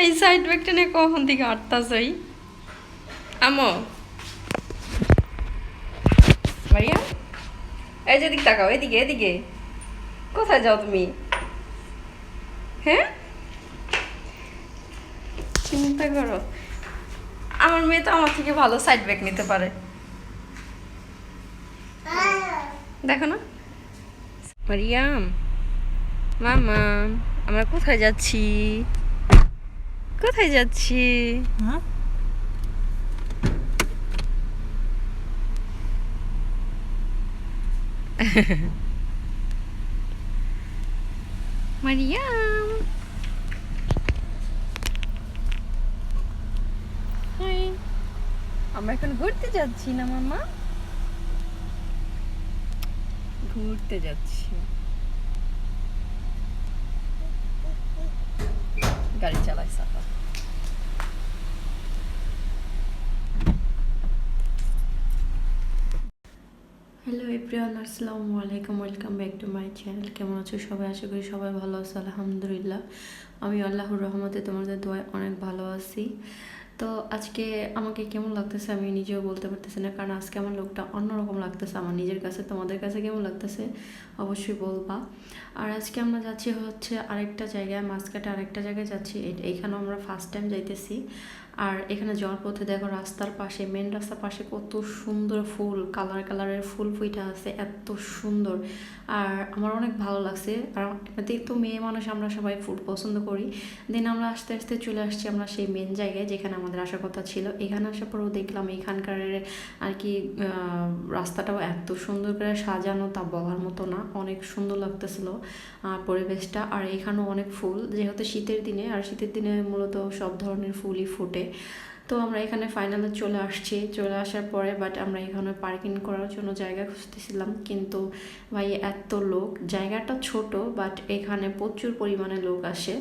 এই সাইড ব্যাগটা নিয়ে কখন থেকে আটতাছই আমো মারিয়া? এই যে দিক তাকাও, এদিকে এদিকে। কোথায় যাও তুমি? হ্যাঁ? চিন্তা করো। আমার মেয়ে তো আমার থেকে ভালো সাইড ব্যাগ নিতে পারে। দেখো না। মারিয়াম। মামা। আমরা কোথায় যাচ্ছি? কোথায় যাচ্ছি? হ্যাঁ? মারিয়াম আমরা এখন ঘুরতে যাচ্ছি না মামা? ঘুরতে যাচ্ছি। গাড়ি চালাই সাফা হ্যালো এভরিওয়ান আসসালামু আলাইকুম welcome back to my channel কেমন আছো সবাই? আশা করি সবাই ভালো আছো, আলহামদুলিল্লাহ। আমি আল্লাহর রহমতে তোমাদের দোয়ায় অনেক ভালো আছি। তো আজকে আমাকে কেমন লাগতেছে আমি নিজেও বলতে পারতেছি না, কারণ আজকে আমার লোকটা অন্যরকম লাগতেছে, আমার নিজের কাছে, তোমাদের কাছে কেমন লাগতেছে অবশ্যই বলবা। আর আজকে আমরা যাচ্ছি হচ্ছে আরেকটা জায়গায় মাঝখাটে আরেকটা জায়গায় যাচ্ছি এইখানেও আমরা ফার্স্ট টাইম যাইতেছি। আর এখানে যাওয়ার পথে দেখো রাস্তার পাশে মেন রাস্তার পাশে কত সুন্দর ফুল কালার কালারের ফুল ফুইটা আছে, এত সুন্দর। আর আমার অনেক ভালো লাগছে আর এমনিতেই তো মেয়ে মানুষ আমরা সবাই ফুল পছন্দ করি। দেন আমরা আস্তে আস্তে চলে আসছি আমরা সেই মেন জায়গায় যেখানে আমাদের আসার কথা ছিল। এখানে আসার পরেও দেখলাম এখানকার আর কি রাস্তাটাও এত সুন্দর করে সাজানো তা বলার মতো না, অনেক সুন্দর লাগতেছিল পরিবেশটা। আর এখানেও অনেক ফুল, যেহেতু শীতের দিনে, আর শীতের দিনে মূলত সব ধরনের ফুলই ফোটে। তো আমরা এখানে ফাইনালে চলে আসছি। চলে আসার পরে বাট আমরা এখানে পার্কিং করার জন্য জায়গা খুঁজতেছিলাম। কিন্তু ভাই, এত লোক। জায়গাটা ছোট বাট এখানে প্রচুর পরিমাণে লোক আসে।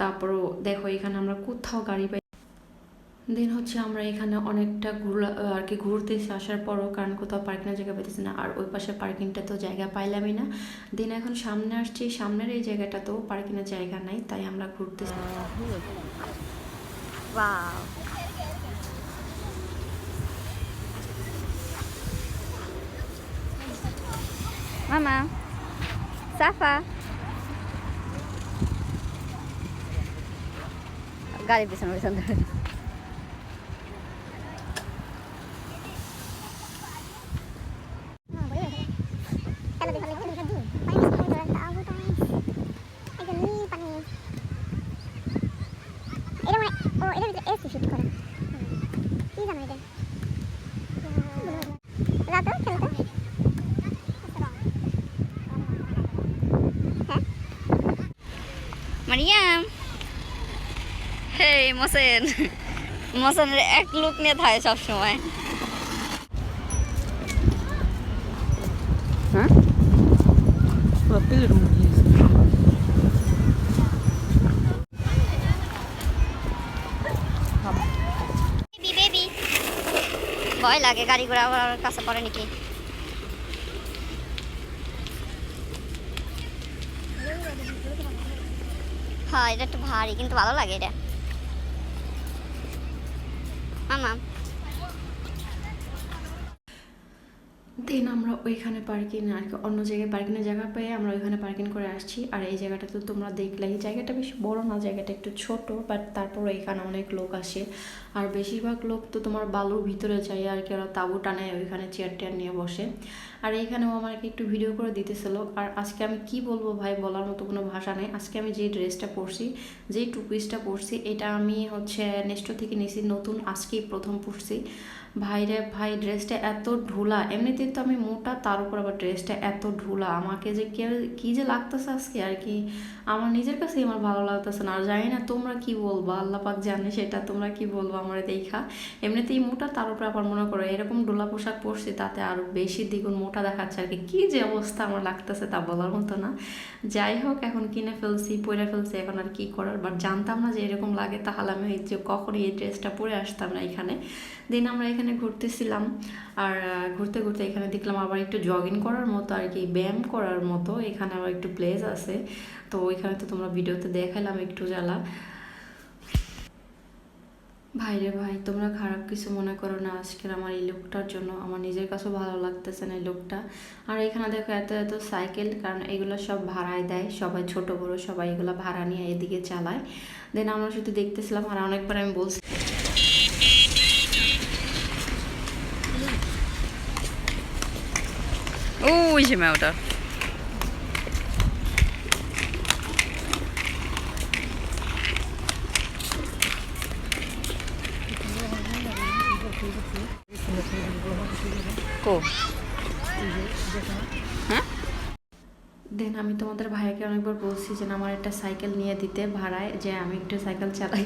তারপরও দেখো, এখানে আমরা কোথাও গাড়ি পাই দিন হচ্ছে আমরা এখানে অনেকটা ঘুরা আর কি ঘুরতেছি। আসার পরও কারণ কোথাও পার্কিংয়ের জায়গা পেতেছি না। আর ওই পাশে পার্কিংটা তো জায়গা পাইলামই না। দিন এখন সামনে আসছি। সামনের এই জায়গাটাতেও পার্কিংয়ের জায়গা নাই, তাই আমরা ঘুরতেছি। Wow. Mama. Safa. Galip bir sana bir Mariam হে মোসেন। মোসেনের এক লুক নিয়ে থাকে সবসময়। হ্যাঁ? ভয় লাগে গাড়ি ঘোড়া কাছে পড়ে নাকি? হ্যাঁ এটা একটু ভারী কিন্তু ভালো লাগে এটা মামা দেন আমরা ওইখানে পার্কিং আর কি অন্য জায়গায় পার্কিংয়ের জায়গা পেয়ে আমরা ওইখানে পার্কিং করে আসছি। আর এই জায়গাটা তো তোমরা দেখলে, এই জায়গাটা বেশ বড় না, জায়গাটা একটু ছোট বাট তারপর এখানে অনেক লোক আসে। আর বেশিরভাগ লোক তো তোমার বালুর ভিতরে যায়, আর কি ওরা তাঁবু টানে, ওইখানে চেয়ার টেয়ার নিয়ে বসে। আর এইখানেও আমাকে একটু ভিডিও করে দিতেছিল। আর আজকে আমি কি বলব ভাই, বলার মতো কোনো ভাষা নেই। আজকে আমি যে ড্রেসটা পরছি যেই টু পিসটা পরছি, এটা আমি হচ্ছে নেক্সট থেকে নিছি নতুন, আজকেই প্রথম পরছি। ভাইরে, ভাই ড্রেসটা এত ঢোলা, এমনিতেই তো আমি মোটা তার উপর আবার ড্রেসটা এত ঢুলা, আমাকে যে কে কি যে লাগতেছে আজকে আর কি? আমার নিজের কাছেই আমার ভালো লাগতেছে না। আর জানি না তোমরা কি বলবা, আল্লাহ পাক জানে সেটা তোমরা কি বলব আমার দেখা। এমনিতেই মোটা তার উপর আবার মনে করো এরকম ডোলা পোশাক পরছি তাতে আরও বেশি দ্বিগুণ মোটা দেখাচ্ছে আর কি। কী যে অবস্থা আমার লাগতেছে তা বলার মতো না। যাই হোক, এখন কিনে ফেলছি পরে ফেলছি, এখন আর কি করার। বাট জানতাম না যে এরকম লাগে, তাহলে আমি যে কখনই এই ড্রেসটা পরে আসতাম না এখানে। দেন আমরা এখানে ঘুরতেছিলাম আর ঘুরতে ঘুরতে এখানে দেখলাম আবার একটু জগিং করার মতো আর কি, ব্যায়াম করার মতো। এখানে আবার একটু প্লেস আছে। তো ওইখানে তো তোমরা ভিডিওতে দেখালাম একটু জ্বালা। ভাই রে ভাই, তোমরা খারাপ কিছু মনে করো না, আজকের আমার এই লোকটার জন্য। আমার নিজের কাছেও ভালো লাগতেছে না এই লোকটা। আর এখানে দেখো এত এত সাইকেল কারণ এগুলো সব ভাড়ায় দেয়। সবাই ছোট, বড়, সবাই এগুলো ভাড়া নিয়ে এদিকে চালায়। দেন আমরা শুধু দেখতেছিলাম, আর অনেকবার আমি বলছি ওই যে মেয়েটা কো হ্যাঁ? দেন আমি তোমাদের ভাইকে অনেকবার বলছি যে আমার একটা সাইকেল নিয়ে দিতে ভাড়ায় যে আমি একটু সাইকেল চালাই।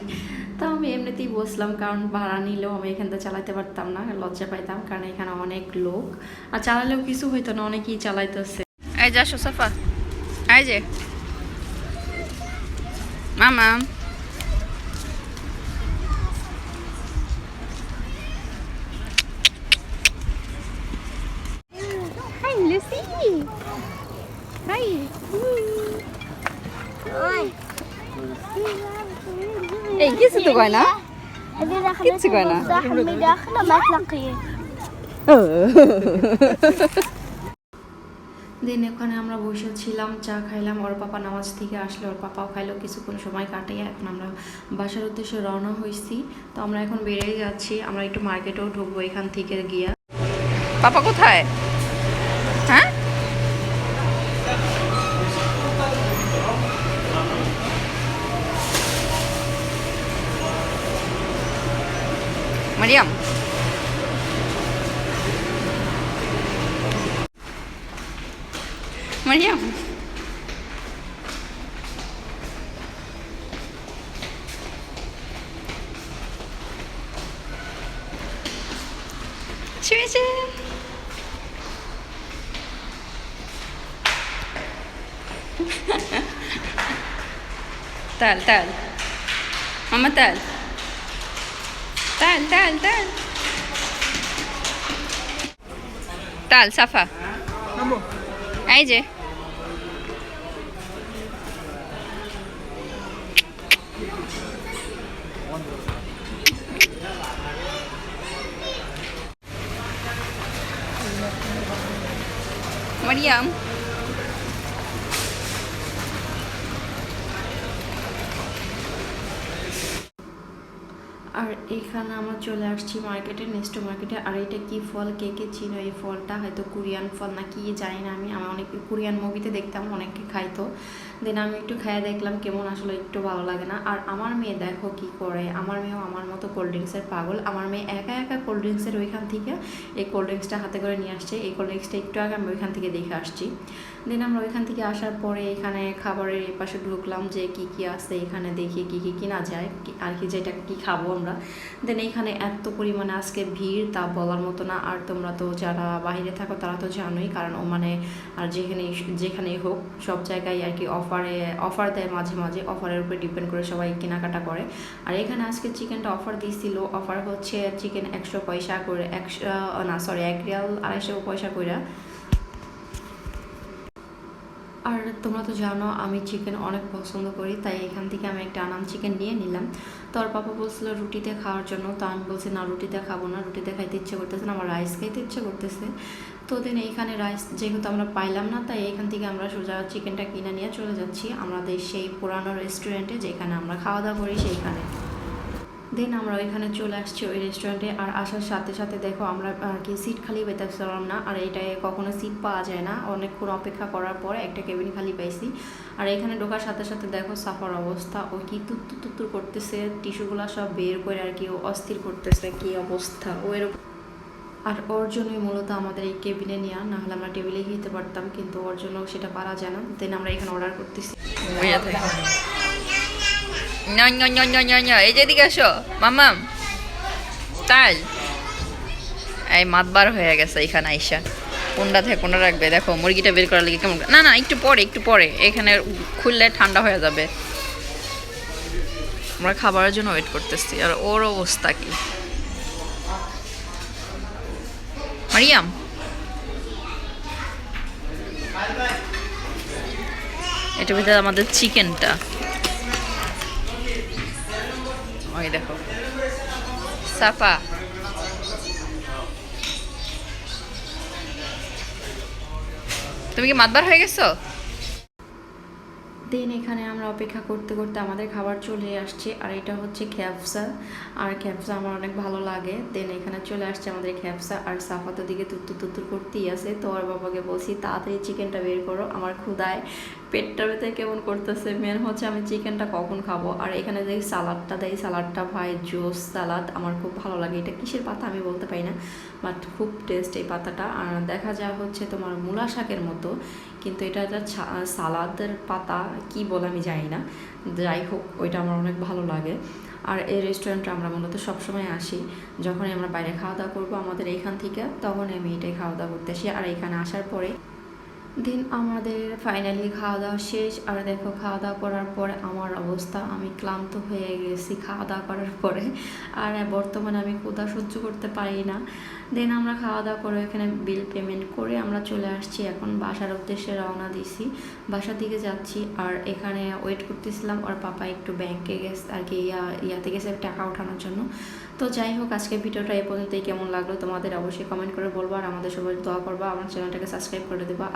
তো আমি এমনিতেই বসলাম কারণ ভাড়া নিলেও আমি এখান থেকে চালাতে পারতাম না লজ্জা পাইতাম কারণ এখানে অনেক লোক। আর চালালেও কিছু হইতো না অনেকেই চালাইতেছে। এই যে আসো সাফা। এই যে। মামা। কিছু তো কয় দিন ওখানে আমরা বসেছিলাম চা খাইলাম ওর পাপা নামাজ থেকে আসলে ওর পাপাও খাইলো কিছুক্ষণ সময় কাটে এখন আমরা বাসার উদ্দেশ্যে রওনা হয়েছি তো আমরা এখন বেড়ে যাচ্ছি আমরা একটু মার্কেটেও ঢুকবো এখান থেকে গিয়া। পাপা কোথায়? મરિયમ મરિયમ શું છે tal, tal. Vamos a tal. টান টান টান তাল সাফা। এই যে। Mariam. আর এখানে আমরা চলে আসছি মার্কেটে নেক্সট মার্কেটে আর এটা কি ফল? কে কে চিনো এই ফলটা? হয়তো কোরিয়ান ফল না, কি জানি না আমি। আমি অনেক কোরিয়ান মুভিতে দেখতাম অনেকে খাইতো। দেন আমি একটু খেয়ে দেখলাম কেমন আসলে, একটু ভালো লাগে না। আর আমার মেয়ে দেখো কি করে? আমার মেয়েও আমার মতো কোল্ড ড্রিঙ্কসের পাগল। আমার মেয়ে একা একা কোল্ড ড্রিঙ্কসের ওইখান থেকে এই কোল্ড ড্রিঙ্কসটা হাতে করে নিয়ে আসছে। এই কোল্ড ড্রিঙ্কসটা একটু আগে আমি ওইখান থেকে দেখে আসছি। দেন আমরা ওইখান থেকে আসার পরে এখানে খাবারের পাশে ঢুকলাম যে কি কি আছে, এখানে দেখি কি কি কিনা যায় আর কি যেটা কি খাব আমরা। দেন এখানে এত পরিমাণে আজকে ভিড়, তা বলার মতো না। আর তোমরা তো যারা বাইরে থাকো, তারা তো জানোই। কারণ ও মানে আর যেখানেই যেখানেই হোক, সব জায়গায় আর কি অফারে অফার দেয় মাঝে মাঝে। অফারের উপরে ডিপেন্ড করে সবাই কেনাকাটা করে। আর এখানে আজকে চিকেনটা অফার দিয়েছিল অফার হচ্ছে চিকেন একশো পয়সা করে, একশো না সরি এক রিয়াল আড়াইশো পয়সা করে আর তোমরা তো জানো, আমি চিকেন অনেক পছন্দ করি, তাই এখান থেকে আমি একটা আনাম চিকেন নিয়ে নিলাম। তো আর পাপা বলছিল রুটিতে খাওয়ার জন্য, তো আমি বলছি, না রুটিতে খাব না রুটিতে খাইতে ইচ্ছে করতেছে না, আমার রাইস খাইতে ইচ্ছে করতেছে। তো দেন এইখানে রাইস যেহেতু আমরা পাইলাম না, তাই এখান থেকে আমরা সোজা চিকেনটা কিনে নিয়ে চলে যাচ্ছি, আমাদের সেই পুরানো রেস্টুরেন্টে যেখানে আমরা খাওয়া দাওয়া করি, সেইখানে। দেন আমরা ওইখানে চলে আসছি ওই রেস্টুরেন্টে আর আসার সাথে সাথে দেখো আমরা আর কি সিট খালি পেতেছিলাম না, আর এটায় কখনো সিট পাওয়া যায় না। অনেকক্ষণ অপেক্ষা করার পরে একটা কেবিন খালি পাইছি। আর এখানে ঢোকার সাথে সাথে দেখো সাফার অবস্থা, ও কি তুত্তু তুত্তুর করতেছে টিস্যুগুলো সব বের করে আর কি অস্থির করতেছে, কি অবস্থা, ও এরকম। আর ওর জন্যই মূলত আমাদের এই কেবিনে নেওয়া না হলে আমরা টেবিলে খেতে পারতাম, কিন্তু ওর জন্য সেটা পারা যায় না। দেন আমরা এখানে অর্ডার করতেছি। না না না না না না এই যে এদিকে আসো। মামাম তাই এই মাতবার হয়ে গেছে এখানে আইসা। কোনটা থেকে কোনটা রাখবে? দেখো, মুরগিটা বের করার লাগে কেমন না না, একটু পরে একটু পরে। এখানে খুললে ঠান্ডা হয়ে যাবে। আমরা খাবারের জন্য ওয়েট করতেছি। আর ওর অবস্থা কি? মারিয়াম। এটার ভিতরে আমাদের চিকেনটা ওই দেখো। সাফা তুমি কি মাতবার হয়ে গেছো? দেন এখানে আমরা অপেক্ষা করতে করতে আমাদের খাবার চলে আসছে। আর এটা হচ্ছে খ্যাপসা আর খ্যাপসা আমার অনেক ভালো লাগে। দেন এখানে চলে আসছে আমাদের খ্যাপসা আর সাফাতো দিকে তুত্তুর তুত্তুর করতেই আছে। তো আর বাবাকে বলছি, তাড়াতাড়ি চিকেনটা বের করো। আমার ক্ষুদায় পেটটা ভেতরে কেমন করতেছে? মেন হচ্ছে আমি চিকেনটা কখন খাব? আর এখানে যে সালাদটা দেয়, সালাদটা ভাই, জুস সালাদ আমার খুব ভালো লাগে। এটা কিসের পাতা আমি বলতে পারি না বাট খুব টেস্ট এই পাতাটা। আর দেখা যায় হচ্ছে তোমার মূলা শাকের মতো। কিন্তু এটা একটা সালাদের পাতা, কি বলে আমি জানি না। যাই হোক, ওইটা আমার অনেক ভালো লাগে। আর এই রেস্টুরেন্টে আমরা মূলত সবসময় আসি। যখন আমরা বাইরে খাওয়া দাওয়া করব আমাদের এইখান থেকে তখন আমি এটাই খাওয়া দাওয়া করতে আসি। আর এখানে আসার পরে দিন আমাদের ফাইনালি খাওয়া দাওয়া শেষ। আর দেখো, খাওয়া দাওয়া করার পরে আমার অবস্থা, আমি ক্লান্ত হয়ে গেছি খাওয়া দাওয়া করার পরে। আর বর্তমানে আমি ক্ষুধা সহ্য করতে পারি না। দেন আমরা খাওয়া দাওয়া করে এখানে বিল পেমেন্ট করে আমরা চলে আসছি। এখন বাসার উদ্দেশ্যে রওনা দিছি বাসার দিকে যাচ্ছি আর এখানে ওয়েট করতেছিলাম। আর পাপা একটু ব্যাংকে গেছে, আর কি ইয়া, ইয়াতে গেছে টাকা ওঠানোর জন্য। তো যাই হোক আজকে ভিডিওটা এই পর্যন্তই। কেমন লাগল তোমাদের অবশ্যই কমেন্ট করে বলব। আর আমাদের সবাই দোয়া করবা। আমার চ্যানেলটাকে সাবস্ক্রাইব করে দেবা।